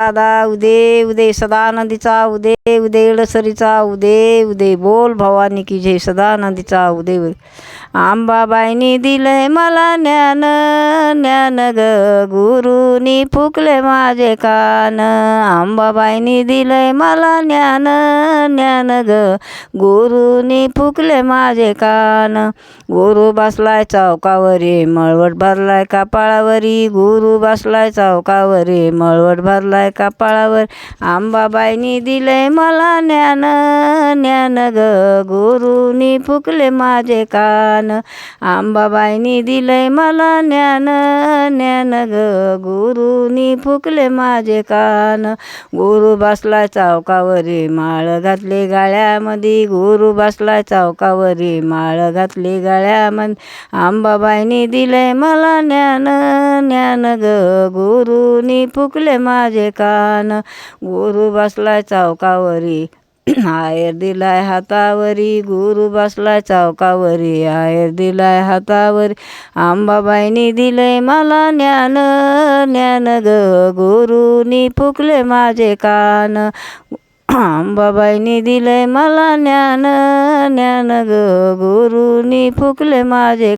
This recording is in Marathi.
दादा उदे उदे सदानंदीचा उदे उदे एडसरीचा उदे उदे बोल भवानी की जय सदानंदीचा उदे उदे. आंबाबाईनी दिलंय मला ज्ञान ज्ञान ग गुरुनी फुकले माझे कान. आंबाबाईनी दिलंय मला ज्ञान ज्ञान ग गुरुनी फुकले माझे कान. गुरु बसलाय चौकावरी मळवट भरलाय कपाळावरी. गुरु बसलाय चौकावरी मळवट भरलाय कपाळावर आंबाबाईनी दिलंय मला ज्ञान ज्ञान ग गुरुनी फुकले माझे कान. आंबाबाईनी दिलंय मला ज्ञान ज्ञान ग गुरुनी फुकले माझे कान. गुरु बसलाय चौकावरी माळ घातली गाळ्यामध्ये गुरु बसलाय चौकावरी माळ घातली गळ्यामध्ये आंबाबाईनी दिले मला ज्ञान ज्ञान ग गुरुनी फुकले माझे कान. गुरु बसलाय चौकावरी आहेर दिलाय हातावरी गुरु बसलाय चौकावरी. आहेर दिलाय हातावरी आंबाबाईनी दिलंय मला ज्ञान. ज्ञान ग गुरुनी फुकले माझे कान. आंबाबाईनी दिलंय मला ज्ञान. ज्ञान ग गुरुनी फुकले माझे